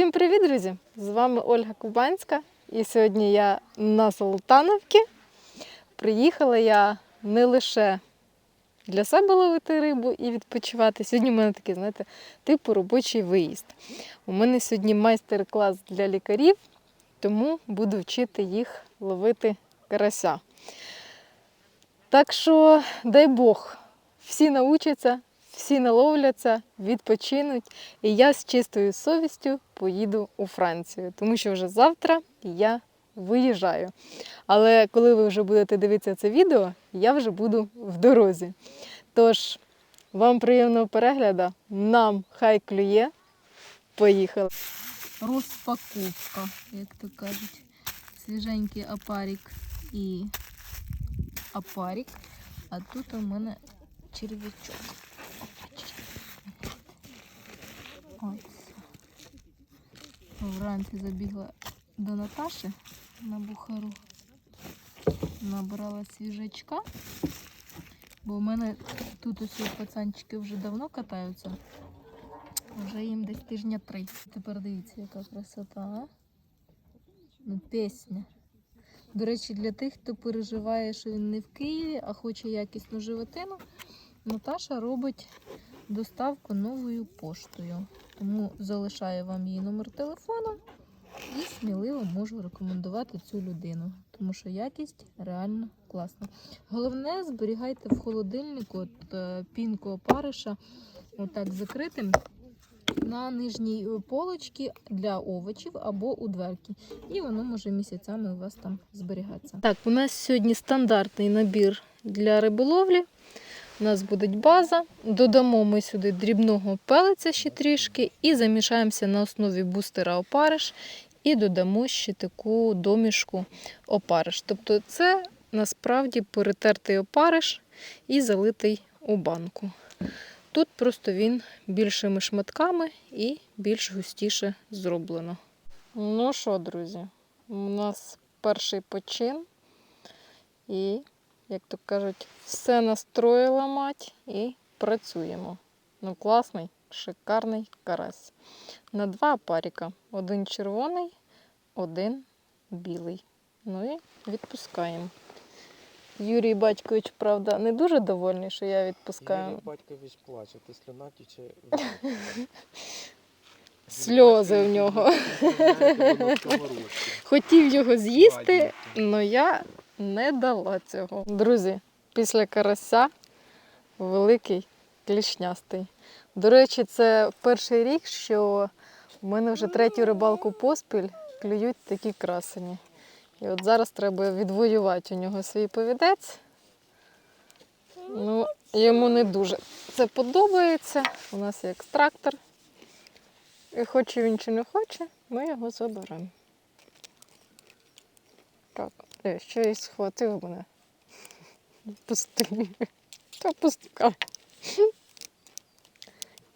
Всім привіт, друзі! З вами Ольга Кубанська. І сьогодні я на Султановці. Приїхала я не лише для себе ловити рибу і відпочивати. Сьогодні в мене такий, знаєте, типу робочий виїзд. У мене сьогодні майстер-клас для лікарів, тому буду вчити їх ловити карася. Так що, дай Бог, всі научаться, всі наловляться, відпочинуть. І я з чистою совістю поїду у Францію, тому що вже завтра я виїжджаю. Але коли ви вже будете дивитися це відео, я вже буду в дорозі. Тож, вам приємного перегляду, нам хай клює. Поїхали. Розпаковка, як то кажуть. Свіженький апарік і апарік. А тут у мене черв'ячок. Ось. Вранці забігла до Наташі на бухару. Набрала свіжачка. Бо в мене тут усі пацанчики вже давно катаються. Вже їм десь тижня три. Тепер дивіться, яка красота. а? Ну, пісня. До речі, для тих, хто переживає, що він не в Києві, а хоче якісну животину, Наташа робить доставку новою поштою. Тому залишаю вам її номер телефону і сміливо можу рекомендувати цю людину, тому що якість реально класна. Головне, зберігайте в холодильнику от, е, пінку опариша отак закритим на нижній е, полочці для овочів або у дверки. І воно може місяцями у вас там зберігатися. Так, у нас сьогодні стандартний набір для риболовлі. У нас буде база. Додамо ми сюди дрібного пелиця ще трішки і замішаємося на основі бустера опариш і додамо ще таку домішку опариш. Тобто це насправді перетертий опариш і залитий у банку. Тут просто він більшими шматками і більш густіше зроблено. Ну що, друзі, у нас перший почин. І, як то кажуть, все настроїла мать і працюємо. Ну, класний, шикарний карась. На два паріка. Один червоний, один білий. Ну і відпускаємо. Юрій Батькович, правда, не дуже довольний, що я відпускаю. Юрій Батькович плаче, ти слюна тіче. Сльози в нього. Хотів його з'їсти, але я не дала цього. Друзі, після карася великий клішнястий. До речі, це перший рік, що в мене вже третю рибалку поспіль клюють такі красені. І от зараз треба відвоювати у нього свій повідець. Ну, йому не дуже це подобається. У нас є екстрактор. І хоче він чи не хоче, ми його заберемо. Так, ще й схватив мене. Пустий. Та пустка.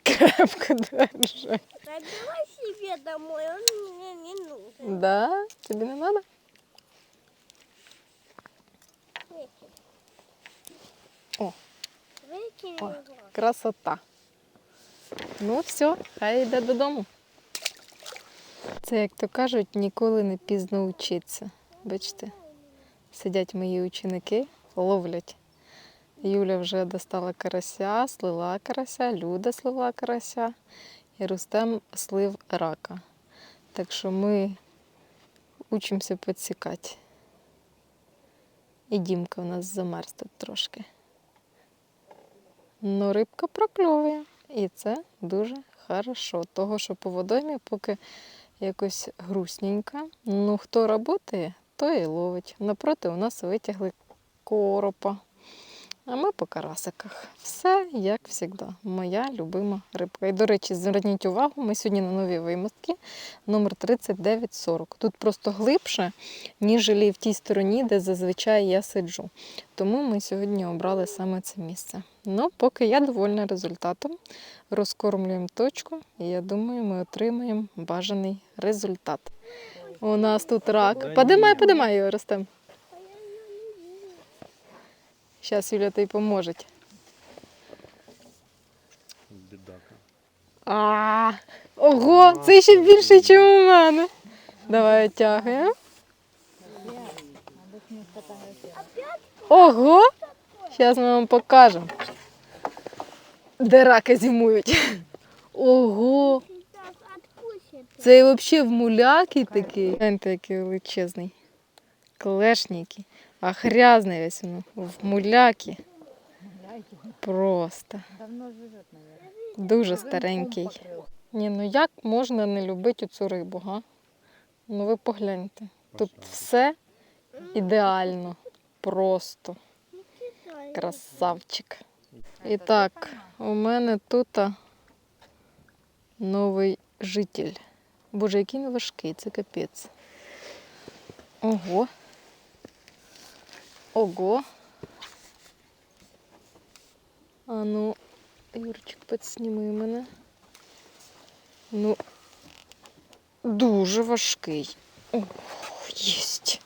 Крепко держи. Забирай себе домой, он мне не нужен. Да? Тобі не? Выкинь. О. О. Красота. Ну, все, хай йде додому. Це, як то кажуть, ніколи не пізно вчитися. Бачите, сидять мої ученики, ловлять. Юля вже достала карася, слила карася, Люда слила карася і Рустем слив рака. Так що ми учимося підсікати. І Дімка у нас замерз тут трошки. Ну, рибка прокльовує. І це дуже хорошо. Того, що по водоймі поки якось грустненько. Ну, хто працює, той і ловить. Напроти у нас витягли коропа. А ми по карасиках. Все як завжди. Моя любима рибка. І, до речі, зверніть увагу, ми сьогодні на новій вимостці номер 3940. Тут просто глибше, ніж в тій стороні, де зазвичай я сиджу. Тому ми сьогодні обрали саме це місце. Ну, поки я довольна результатом. Розкормлюємо точку, і я думаю, ми отримаємо бажаний результат. У нас тут рак. Подимай, подимай його, Ростем. Зараз Юля тобі поможе. Бідака. А, Ого, це ще більше, ніж у мене. Давай тягаємо. Ого! Зараз ми вам покажемо. Де раки зимують. Ого! Це взагалі в муляки такий. Гляньте, який величезний. Клешники. А грязний весь воно. В муляки. Просто. Давно живет. Дуже старенький. Ні, ну як можна не любити цю рибу, га? Ну ви погляньте. Тут все ідеально. Просто красавчик. І так, у мене тут новий житель. Боже, який він важкий, це капець. Ого. Ого. А ну, Юрчик, підсніми мене. Ну, дуже важкий. О, єсть.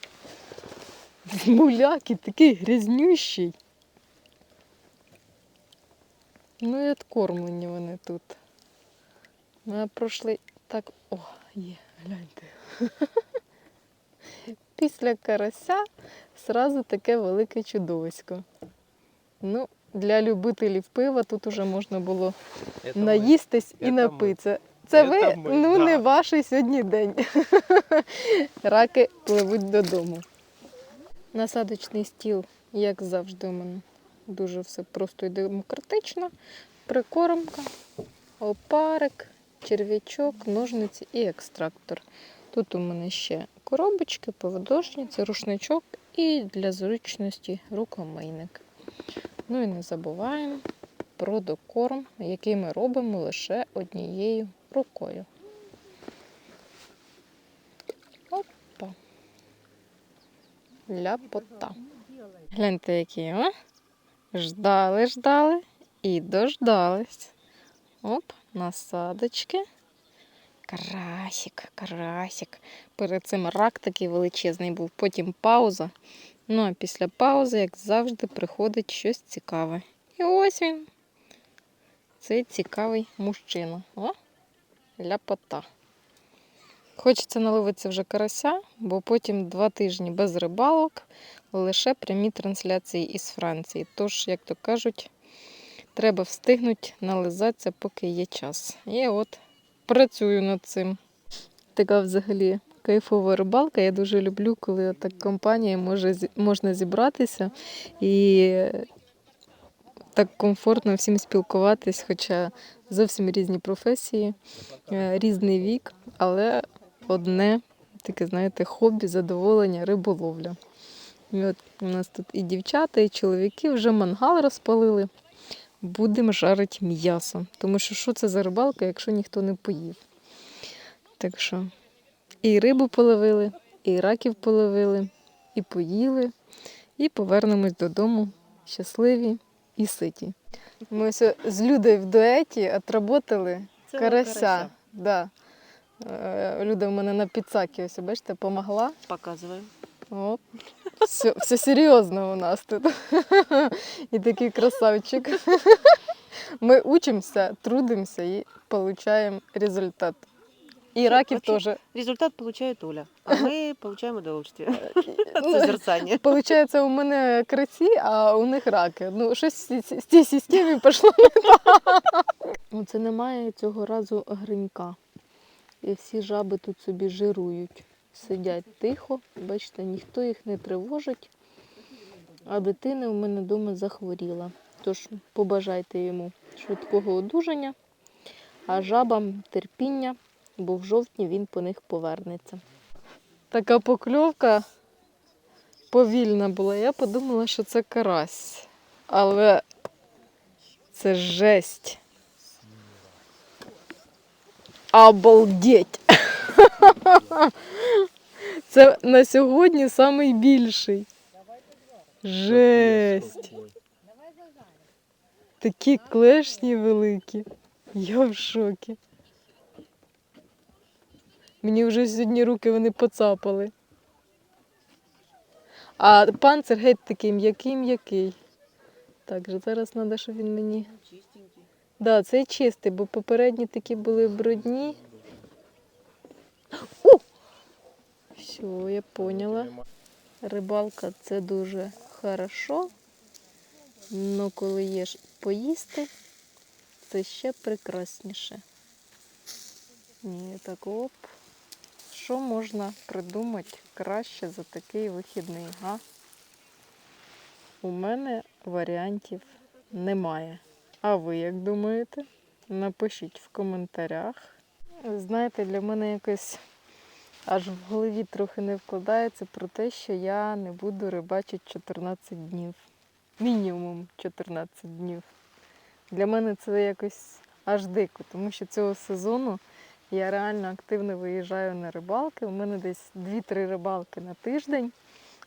Муляки такий грязнющий. Ну і откормлені вони тут. Ну, а пройшли так. О, є, гляньте. Після карася сразу таке велике чудовисько. Ну, для любителів пива тут уже можна було Это наїстись і напитися. Це ви, ми, ну да. не ваш сьогодні день. Раки пливуть додому. Насадочний стіл, як завжди, у мене дуже все просто і демократично. Прикормка, опарик, черв'ячок, ножниці і екстрактор. Тут у мене ще коробочки, поводочниці, рушничок і для зручності рукомийник. Ну і не забуваємо про докорм, який ми робимо лише однією рукою. Опа. Ляпота. Гляньте, які, а? Ждали, ждали і дождались. Оп, насадочки. Карасик, карасик. Перед цим рак такий величезний був, потім пауза. Ну а після паузи, як завжди, приходить щось цікаве. І ось він. Цей цікавий мужчина. О, ляпота. Хочеться наловитися вже карася, бо потім два тижні без рибалок, лише прямі трансляції із Франції. Тож, як то кажуть, треба встигнути нализатися, поки є час. І от працюю над цим. Така взагалі кайфова рибалка. Я дуже люблю, коли так компанія може, можна зібратися і так комфортно всім спілкуватись, хоча зовсім різні професії, е, різний вік, але одне таке, знаєте, хобі, задоволення, риболовля. І от у нас тут і дівчата, і чоловіки вже мангал розпалили. Будемо жарити м'ясо. Тому що що це за рибалка, якщо ніхто не поїв? Так що і рибу половили, і раків половили, і поїли, і повернемось додому щасливі і ситі. Ми ось з Людою в дуеті отработали Целого карася. Да. Е, Люда в мене на підсакі, ось бачите, помогла. Показываем. Оп. Все, все серйозно у нас тут. І такий красавчик. Ми учимося, трудимося і отримуємо результат. І раків теж. Результат получает Оля, а мы получаем удовольствие от Ну, созерцания. Получається, у мене криці, а у них раки. Ну, щось з ці- з цій системі пішло не так. Це немає цього разу гринька. І всі жаби тут собі жирують. Сидять тихо, бачите, ніхто їх не тривожить. А дитина у мене вдома захворіла. Тож побажайте йому швидкого одужання, а жабам терпіння, бо в жовтні він по них повернеться. Така покльовка повільна була. Я подумала, що це карась. Але це жесть. Обалдеть! Це на сьогодні найбільший. Жесть! Такі клешні великі. Я в шокі. Мені вже сьогодні руки вони поцапали. А панцир геть такий м'який-м'який. Так, же зараз треба, щоб він мені Чистенький. Да, цей чистий, бо попередні такі були брудні. Все, я поняла. Рибалка це дуже хорошо. Но коли є поїсти, це ще прекрасніше. Ні, так оп. Що можна придумати краще за такий вихідний, га? У мене варіантів немає. А ви як думаєте? Напишіть в коментарях. Знаєте, для мене якось аж в голові трохи не вкладається про те, що я не буду рибачити 14 днів. Мінімум 14 днів. Для мене це якось аж дико, тому що цього сезону я реально активно виїжджаю на рибалки. У мене десь 2-3 рибалки на тиждень.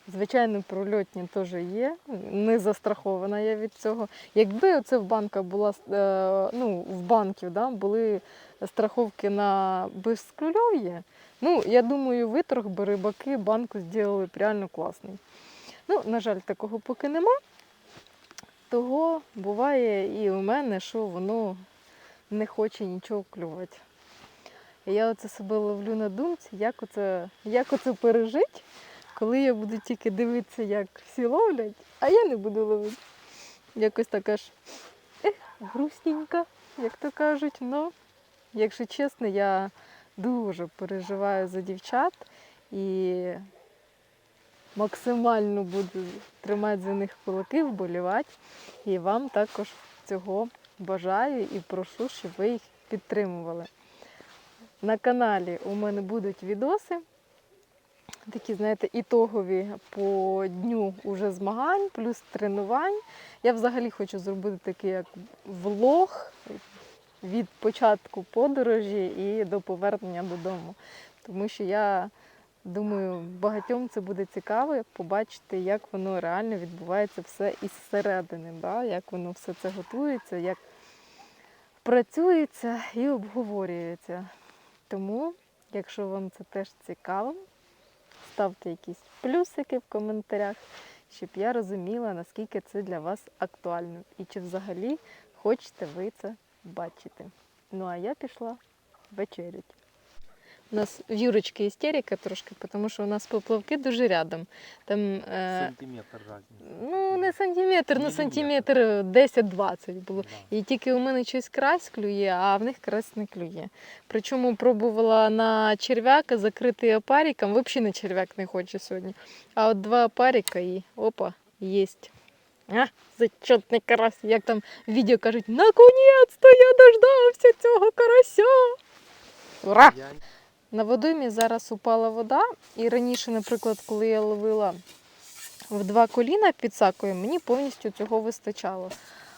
Звичайно, прольотні теж є. Не застрахована я від цього. Якби оце в банках була е, ну, в банків да, були страховки на безклюйов'я, ну, я думаю, виторг би рибаки банку зробили б реально класний. Ну, на жаль, такого поки нема. Того буває і у мене, що воно не хоче нічого клювати. І я оце себе ловлю на думці, як оце, як оце пережити, коли я буду тільки дивитися, як всі ловлять, а я не буду ловити. Якось така ж ех, грустненька, як то кажуть. Ну, якщо чесно, я дуже переживаю за дівчат і максимально буду тримати за них кулаки, вболівати. І вам також цього бажаю і прошу, щоб ви їх підтримували. На каналі у мене будуть відоси, такі, знаєте, ітогові по дню уже змагань, плюс тренувань. Я взагалі хочу зробити такий як влог від початку подорожі і до повернення додому. Тому що я думаю, багатьом це буде цікаво побачити, як воно реально відбувається все із середини, да? як воно все це готується, як працюється і обговорюється. Тому, якщо вам це теж цікаво, ставте якісь плюсики в коментарях, щоб я розуміла, наскільки це для вас актуально і чи взагалі хочете ви це бачити. Ну а я пішла вечерять. У нас в Юрочки істерика трошки, тому що у нас поплавки дуже рядом. Там, е, Сантиметр разница. ну, не сантиметр, ну сантиметр 10-20 було. Да. І тільки у мене щось карась клює, а в них карась не клює. Причому пробувала на черв'яка закритий опариком, взагалі на черв'як не хоче сьогодні. А от два опарика і опа, єсть. А, зачетний карась, як там в відео кажуть, наконець-то я дождався цього карася. Ура! Я На водоймі зараз упала вода, і раніше, наприклад, коли я ловила в два коліна під сакою, мені повністю цього вистачало.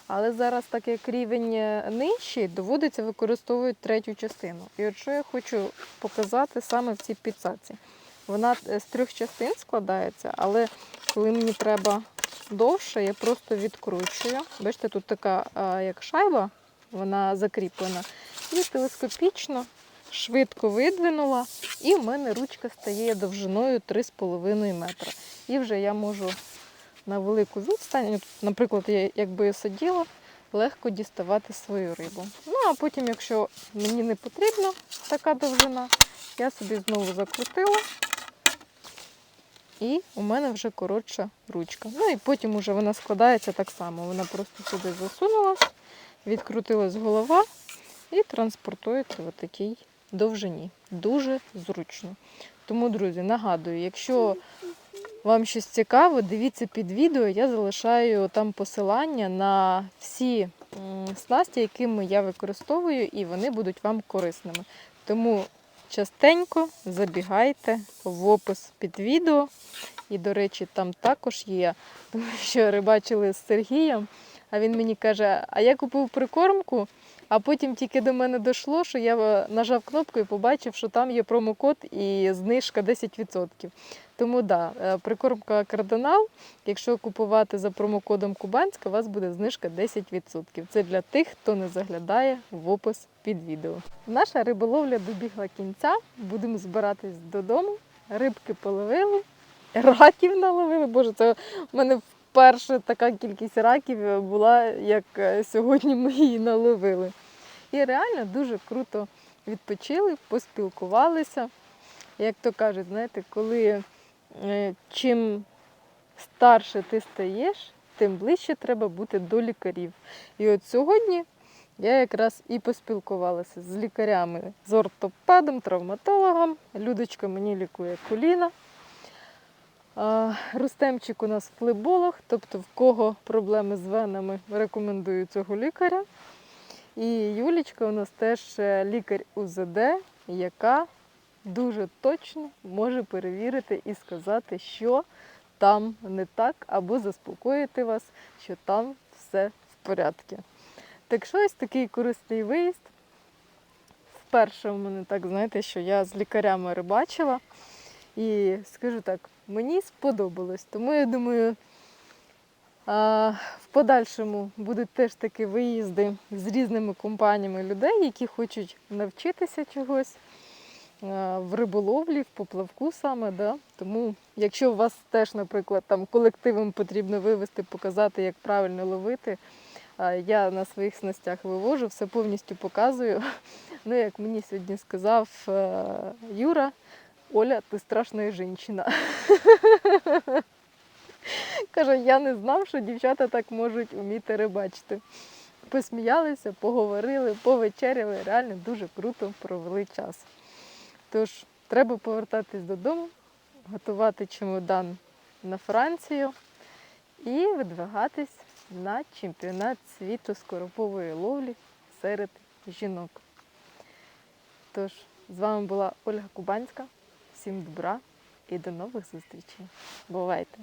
Але зараз, так як рівень е, нижчий, доводиться використовувати третю частину. І от що я хочу показати саме в цій підсаці. Вона е, з трьох частин складається, але коли мені треба довше, я просто відкручую. Бачите, тут така як шайба, вона закріплена. І телескопічно швидко видвинула, і в мене ручка стає довжиною 3,5 метра. І вже я можу на велику відстань, наприклад, я якби сиділа, легко діставати свою рибу. Ну а потім, якщо мені не потрібна така довжина, я собі знову закрутила. І у мене вже коротша ручка. Ну і потім уже вона складається так само. Вона просто сюди засунулась, відкрутилась голова і транспортується в такій довжині. Дуже зручно. Тому, друзі, нагадую, якщо вам щось цікаво, дивіться під відео. Я залишаю там посилання на всі снасті, якими я використовую, і вони будуть вам корисними. Тому частенько забігайте в опис під відео. І, до речі, там також є, тому що рибачили з Сергієм, а він мені каже: а я купив прикормку, а потім тільки до мене дійшло, що я нажав кнопку і побачив, що там є промокод і знижка 10%. Тому да, е, прикормка кардинал. Якщо купувати за промокодом Кубанська, у вас буде знижка 10%. Це для тих, хто не заглядає в опис під відео. Наша риболовля добігла кінця. Будемо збиратись додому. Рибки половили, раків наловили. Боже, це в мене вперше така кількість раків була, як е, сьогодні ми її наловили. І реально дуже круто відпочили, поспілкувалися. Як то кажуть, знаєте, коли чим старше ти стаєш, тим ближче треба бути до лікарів. І от сьогодні я якраз і поспілкувалася з лікарями, з ортопедом, травматологом. Людочка мені лікує коліна. Рустемчик у нас флеболог, тобто в кого проблеми з венами, рекомендую цього лікаря. І Юлічка у нас теж е, лікар УЗД, яка дуже точно може перевірити і сказати, що там не так, або заспокоїти вас, що там все в порядку. Так що ось такий корисний виїзд. Вперше в мене так, знаєте, що я з лікарями рибачила. І скажу так, мені сподобалось. Тому я думаю, в подальшому будуть теж такі виїзди з різними компаніями людей, які хочуть навчитися чогось в риболовлі, в поплавку саме. Да? Тому, якщо у вас теж, наприклад, там колективом потрібно вивести, показати, як правильно ловити, я на своїх снастях вивожу, все повністю показую. Ну, як мені сьогодні сказав е, Юра, Оля, ти страшна жінка. Каже, я не знав, що дівчата так можуть вміти рибачити. Посміялися, поговорили, повечеряли, реально дуже круто провели час. Тож, треба повертатись додому, готувати чемодан на Францію і видвигатись на чемпіонат світу з коропової ловлі серед жінок. Тож, з вами була Ольга Кубанська. Всім добра і до нових зустрічей. Бувайте!